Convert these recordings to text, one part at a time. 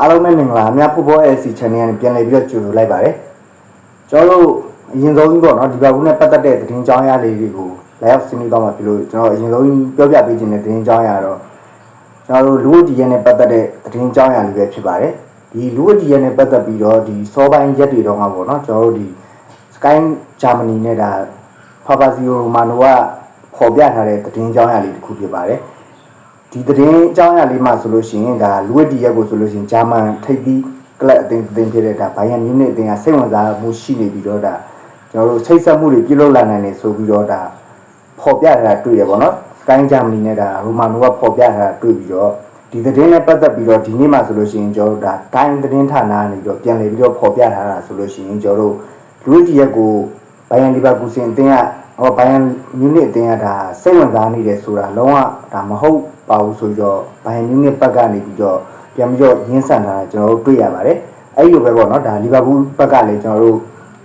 အားလုံးပဲမင်္ဂလာအများဖူဘော LC channel နဲ့ပြန်လည်ပြီးတော့ကြိုဆိုလိုက်ပါတယ်ကျွန်တော်တို့အရင်ဆုံးကြီးပေါ့နော်ဒီဘက်ဘူးနဲ့ပတ်သက်တဲ့သတင်းကြောင်းရလေးတွေကို live ဆွေးနွေးသွားမှာဖြစ်လို့ကျွန်တော်အရင်ဆုံးပြောပြပေးခြင်းတဲ့သတင်းကြောင်းရတော့ကျွန်တော်တို့လူ့ဒီရဲနဲ့ပတ်သက်တဲ့သတင်းကြောင်းရလေးပဲဖြစ်ပါတယ်ဒီလူ့ဒီရဲနဲ့ပတ်သက်ပြီးတော့ဒီစောပိုင်းရက်တွေတော့မှာပေါ့နော်ကျွန်တော်တို့ဒီ Sky Germany နဲ့ဒါ Fabrizio Romano ကပေါ်ပြထားတဲ့သတင်းကြောင်းရလေးတစ်ခုဖြစ်ပါတယ် ဒီသတင်းအကြောင်းအရာလေးမှဆိုလို့ရှိရင်ဒါလူဝက်ဒီရက်ကိုဆိုလို့ရှိရင်ဂျာမန်ထိပ်သီးကလပ်အသင်းအသင်းဖြစ်တဲ့ဒါဘိုင်ယန်မြူးနစ်အသင်းကစိတ်ဝင်စားမှုရှိနေပြီးတော့ဒါကျွန်တော်တို့ချိတ်ဆက်မှုတွေပြုလုပ်လာနိုင်တယ်ဆိုပြီးတော့ဒါပေါ်ပြထားတာတွေ့ရပါတော့စကိုင်းဂျာမနီနဲ့ဒါရိုမာနိုကပေါ်ပြထားတာတွေ့ပြီးတော့ဒီသတင်းနဲ့ပတ်သက်ပြီးတော့ဒီနေ့မှဆိုလို့ရှိရင်ကျွန်တော်တို့ဒါတိုင်းသတင်းဌာနကနေပြီးတော့ပြန်လည်ပြီးတော့ပေါ်ပြထားတာဆိုလို့ရှိရင်ကျွန်တော်တို့လူဝက်ဒီရက်ကို ဘိုင်ယန်လီဗာပူးစင်အသင်းကဟောဘိုင်ယန်မြူးနစ်အသင်းကဒါစိတ်ဝင်စားနေတယ်ဆိုတာလုံးဝဒါမဟုတ်ပါဘူးဆိုတော့ဘိုင်ယန်မြူးနစ်ဘက်ကနေပြီးတော့ပြန်ပြီးတော့ရင်းဆန်တာကျွန်တော်တို့တွေ့ရပါတယ်အဲ့လိုပဲပေါ့နော်ဒါလီဗာပူးဘက်ကလည်းကျွန်တော်တို့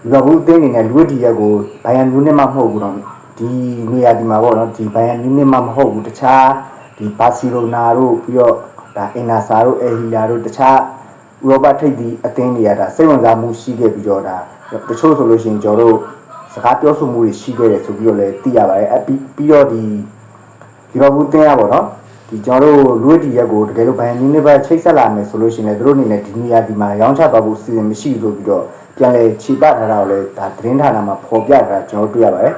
လီဗာပူးအသင်းအနေနဲ့လူဝက်ဒီရက်ကိုဘိုင်ယန်မြူးနစ်မှမဟုတ်ဘူးတော့ဒီနေရာဒီမှာပေါ့နော်ဒီဘိုင်ယန်မြူးနစ်မှမဟုတ်ဘူးတခြားဒီဘာစီလိုနာတို့ပြီးတော့ဒါအင်နာဆာတို့အဟီလာတို့တခြားဥရောပထိပ်သီးအသင်းတွေကဒါစိတ်ဝင်စားမှုရှိခဲ့ပြီးတော့ဒါတချို့ဆိုလို့ရှိရင်ကျွန်တော်တို့ စကားပြောဆိုမှုတွေရှိခဲ့တယ်ဆိုပြီးတော့လည်းသိရပါတယ်အပြီးပြီးတော့ဒီဒီဘာဘူးတင်းရပါတော့ဒီကျွန်တော်တို့လူ့တီရက်ကိုတကယ်လို့ဘိုင်ယန်မြူနစ်ဘက်ချိတ်ဆက်လာမယ်ဆိုလို့ရှိရင်လည်းသူတို့အနေနဲ့ဒီနေရာဒီမှာရောင်းချသွားဖို့စီစဉ်မရှိဘူးဆိုပြီးတော့ပြန်လဲခြေပထားတာကိုလည်းဒါသတင်းဌာနမှာဖော်ပြထားတာကျွန်တော်တို့တွေ့ရပါတယ်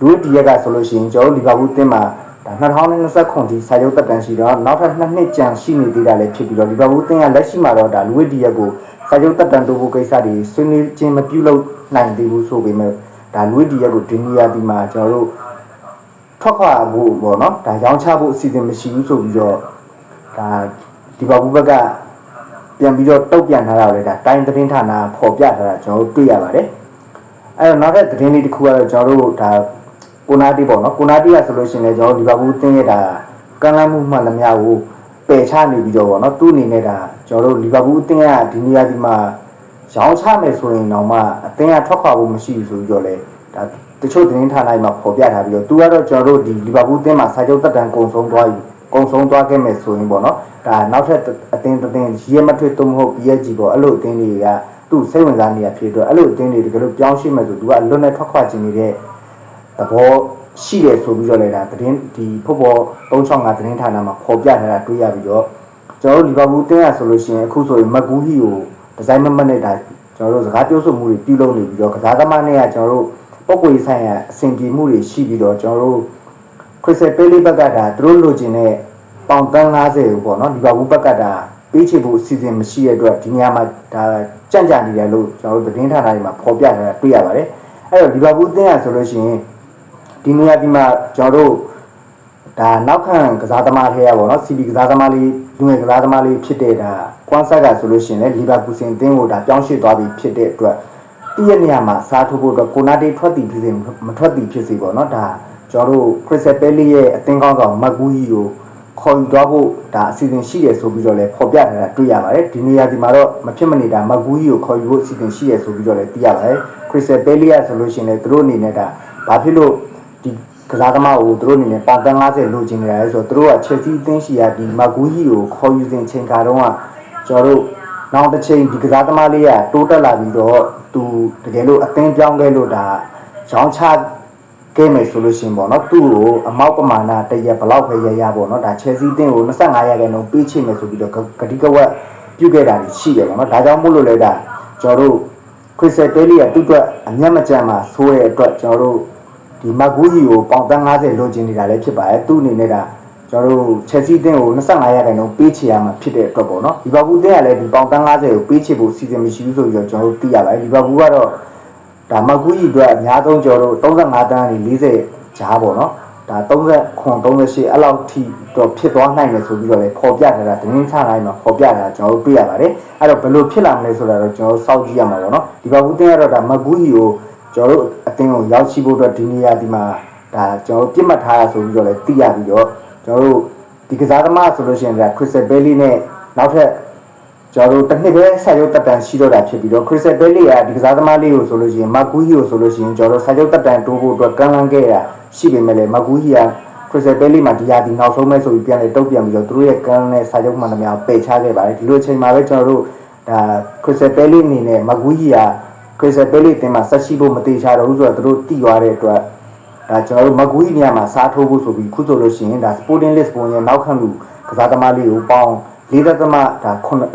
လူ့တီရက်ကဆိုလို့ရှိရင်ကျွန်တော်တို့လီဗာပူးတင်းမှာဒါ2020ခုထိစာချုပ်တက်တန်းရှိတော့နောက်ထပ်နှစ်နှစ်ကြာရှိနေသေးတာလည်းဖြစ်ပြီးတော့လီဗာပူးတင်းကလက်ရှိမှာတော့ဒါလူ့တီရက်ကိုစာချုပ်တက်တန်းတိုးဖို့ကိစ္စတွေဆွေးနွေးခြင်းမပြုလုပ်နိုင်သေးဘူးဆိုပေမဲ့ ဒါလူ့တီရက်ကိုဒီနေရာဒီမှာကျွန်တော်တို့ထွက်ခွာဖို့ပေါ့နော်ဒါရောင်းချဖို့အစီအစဉ်မရှိဘူးဆိုပြီးတော့ဒါဒီဘာဘူးဘက်ကပြန်ပြီးတော့တုတ်ပြန်ထားတာလေဒါတိုင်းသတင်းဌာနပေါ်ပြထားတာကျွန်တော်တို့တွေ့ရပါတယ်အဲ့တော့နောက်တဲ့သတင်းလေးတစ်ခုကတော့ကျွန်တော်တို့ဒါကိုနာတီပေါ့နော်ကိုနာတီကဆိုလို့ရှိရင်လည်းကျွန်တော်တို့ဒီဘာဘူးတင်းရဲ့ဒါကမ်းလှမ်းမှုမှန်သမျှကိုပယ်ချနေပြီးတော့ပေါ့နော်သူ့အနေနဲ့ဒါကျွန်တော်တို့လီဗာပူးအသင်းကဒီနေရာဒီမှာ ရောင်းချမယ်ဆိုရင်တော့မှအသင်းကထွက်ခွာဖို့မရှိဘူးဆိုပြီးတော့လေဒါတချို့သတင်းဌာနတွေမှာဖော်ပြထားပြီးတော့သူကတော့ကျွန်တော်တို့ဒီလီဗာပူးအသင်းမှာစာချုပ်သက်တမ်းကုန်ဆုံးသွားပြီကုန်ဆုံးသွားခဲ့မယ်ဆိုရင်ပေါ့နော်ဒါနောက်ထပ်အသင်းတစ်သင်းရမထွေတုံးမဟုတ် PSG ပေါ့အဲ့လိုအသင်းတွေကသူ့စိတ်ဝင်စားနေတာဖြစ်တော့အဲ့လိုအသင်းတွေတကယ်လို့ပြောင်းရှိမယ်ဆိုသူကလွတ်နဲ့ထွက်ခွာခြင်းနေတဲ့သဘောရှိတယ်ဆိုပြီးတော့လည်းဒါသတင်းဒီဖုတ်ပေါ်365သတင်းဌာနမှာဖော်ပြထားတာတွေ့ရပြီးတော့ကျွန်တော်တို့လီဗာပူးအသင်းကဆိုလို့ရှိရင်အခုဆိုရင်မက်ကူဟီကို ဒီဇိုင်းမမတ်နဲ့ဒါကျွန်တော်တို့စကားပြောဆိုမှုတွေပြုလုပ်နေပြီးတော့ကစားသမားနဲ့ကကျွန်တော်တို့ပုံကွေဆိုင်ရာအဆင်ပြေမှုတွေရှိပြီးတော့ကျွန်တော်တို့ခရစ်စတယ်ပေးလေးဘက်ကဒါသူတို့လိုချင်တဲ့ပေါင်တန်း90ကိုပေါ့နော်လီဗာပူးဘက်ကဒါပေးချေဖို့အစီအစဉ်မရှိတဲ့အတွက်ဒီနေရာမှာဒါကြန့်ကြာနေတယ်လို့ကျွန်တော်တို့သတင်းဌာနတွေမှာပေါ်ပြထားတာတွေ့ရပါတယ်အဲ့တော့လီဗာပူးတင်းရဆိုလို့ရှိရင်ဒီနေရာဒီမှာကျွန်တော်တို့ ဒါနောက်ခံကစားသမားထဲရပါတော့ CB ကစားသမားလေးလူငယ်ကစားသမားလေးဖြစ်တဲ့ဒါကွမ်ဆက်ကဆိုလို့ရှိရင်လည်းလီဗာပူးစင်အသင်းကိုဒါပြောင်းရွှေ့သွားပြီဖြစ်တဲ့အတွက်သူ့ရဲ့နေရာမှာစားထိုးဖို့အတွက်ကိုနာတေထွက်တီဖြစ်စေမထွက်တီဖြစ်စေပေါ့နော်ဒါကျွန်တော်တို့ခရစ်စတယ်ပဲလီရဲ့အသင်းကောင်းဆောင်မက်ဂူဟီကိုခေါ်ယူသွားဖို့ဒါအစီအစဉ်ရှိတယ်ဆိုပြီးတော့လည်းဖော်ပြထားတာတွေ့ရပါတယ်ဒီနေရာဒီမှာတော့မဖြစ်မနေတာမက်ဂူဟီကိုခေါ်ယူဖို့အစီအစဉ်ရှိတယ်ဆိုပြီးတော့လည်းသိရပါတယ်ခရစ်စတယ်ပဲလီကဆိုလို့ရှိရင်လည်းသူတို့အနေနဲ့ဒါဘာဖြစ်လို့ဒီ ကစားသမားကိုသူတို့အနေနဲ့ပေါင်တန်း90လိုချင်နေတာလဲဆိုတော့သူတို့ကချက်စီအသင်းရှိရာဒီမဂူဟီကိုခေါ်ယူစဉ်ချိန်ခါတုန်းကကျွန်တော်တို့နောက်တစ်ချိန်ဒီကစားသမားလေးကတိုးတက်လာပြီးတော့သူတကယ်လို့အသင်းပြောင်းခဲ့လို့ဒါရောင်းချခဲ့မယ်ဆိုလို့ရှိရင်ပေါ့နော်သူ့ကိုအမောက်ပမာဏတရက်ဘလောက်ပဲရရပေါ့နော်ဒါချက်စီအသင်းကို25ရာခိုင်နှုန်းပေးချင်မယ်ဆိုပြီးတော့ဂတိကဝက်ပြုတ်ခဲ့တာရှိတယ်ပေါ့နော်ဒါကြောင့်မို့လို့လဲဒါကျွန်တော်တို့ခရစ်စတယ်တဲလီကသူ့အတွက်အမျက်မကြမ်းမှာဆိုးတဲ့အတွက်ကျွန်တော်တို့ ဒီမကူကြီးကိုပေါင်တန်း90လိုချင်နေတာလည်းဖြစ်ပါတယ်သူ့အနေနဲ့ကကျွန်တော်တို့ချက်စီတင်းကို25ရာခိုင်နှုန်းပေးချေရမှာဖြစ်တဲ့အတွက်ပေါ့နော်ဒီဘာဘူးတင်းကလည်းဒီပေါင်တန်း90ကိုပေးချေဖို့စီစဉ်မရှိဘူးဆိုပြီးတော့ကျွန်တော်တို့သိရပါတယ်ဒီဘာဘူးကတော့ဒါမကူကြီးအတွက်အများဆုံးကျွန်တော်တို့35တန်းကနေ40ဂျားပေါ့နော်ဒါ30ခွန်38အဲ့လောက်ထိတော့ဖြစ်သွားနိုင်တယ်ဆိုပြီးတော့လည်းပေါ်ပြထားတာတင်းချတိုင်းမှာပေါ်ပြထားတာကျွန်တော်တို့တွေ့ရပါတယ်အဲ့တော့ဘယ်လိုဖြစ်လာမလဲဆိုတာတော့ကျွန်တော်တို့စောင့်ကြည့်ရမှာပေါ့နော်ဒီဘာဘူးတင်းကတော့ဒါမကူကြီးကို ကျွန်တော်တို့အတင်းကိုရောက်ရှိဖို့အတွက်ဒီနေရာဒီမှာဒါကျွန်တော်တို့ပြစ်မှတ်ထားရဆိုပြီးတော့လည်းသိရပြီးတော့ကျွန်တော်တို့ဒီကစားသမားဆိုလို့ရှိရင်ဒါ Crystal Belly နဲ့နောက်ထပ်ကျွန်တော်တို့တစ်နှစ်ပဲစာချုပ်တက်တန်ရှိတော့တာဖြစ်ပြီးတော့ Crystal Belly ကဒီကစားသမားလေးကိုဆိုလို့ရှိရင် Maguhi ကိုဆိုလို့ရှိရင်ကျွန်တော်တို့စာချုပ်တက်တန်တိုးဖို့အတွက်ကမ်းလှမ်းခဲ့တာရှိပေမဲ့လည်း Maguhi ကခရစ်စတယ်ပဲလေးမှာဒီယာဒီနောက်ဆုံးမဲ့ဆိုပြီးပြန်လေတုတ်ပြန်ပြီးတော့သူတို့ရဲ့ကန်းနဲ့စာချုပ်မှန်သမျှပယ်ချခဲ့ပါတယ်ဒီလိုအချိန်မှာပဲကျွန်တော်တို့ဒါခရစ်စတယ်ပဲလေးအနေနဲ့မကူကြီးက ခရစ်စတယ်လေးတင်မှာဆက်ရှိဖို့မသေးချာတော့ဘူးဆိုတော့တို့တိသွားတဲ့အတွက်ဒါကျွန်တော်တို့မကူကြီးနေရာမှာစားထိုးဖို့ဆိုပြီးခုဆိုလို့ရှိရင်ဒါ Sporting List ပုံရဲ့နောက်ခံလူကစားသမားလေးကိုပေါင်း၄ဒသမဒါ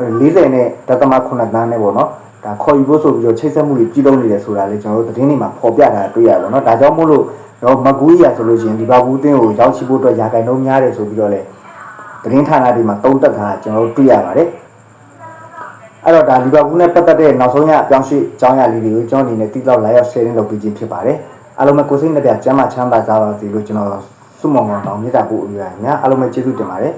40နဲ့ဒသမ9တန်းနဲ့ပေါ့နော်ဒါခေါ်ယူဖို့ဆိုပြီးတော့ချိတ်ဆက်မှုတွေပြုလုပ်နေတယ်ဆိုတာလေကျွန်တော်တို့သတင်းတွေမှာဖော်ပြတာတွေ့ရတယ်ပေါ့နော်ဒါကြောင့်မို့လို့တော့မကူကြီးရဆိုလို့ရှိရင်ဒီဘာဘူးတင်းကိုရောက်ရှိဖို့အတွက်ရာဂိုင်တော့များတယ်ဆိုပြီးတော့လေသတင်းဌာနတွေမှာတုံးတက်တာကျွန်တော်တို့တွေ့ရပါတယ် အဲ့တော့ဒါလီဗာပူးနဲ့ပတ်သက်တဲ့နောက်ဆုံးရအပြောင်းရွှေ့အကြောင်းအရာလေးတွေကိုကျွန်တော်အနေနဲ့တိလောက်လာရောက် sharing လုပ်ပေးခြင်းဖြစ်ပါတယ်အားလုံးပဲကိုယ်စိတ်နှစ်ပြကျမ်းမာချမ်းသာကြပါစေလို့ကျွန်တော်ဆုမွန်ကောင်းတောင်းမြတ်တာပို့အမြဲများအားလုံးပဲကျေးဇူးတင်ပါတယ်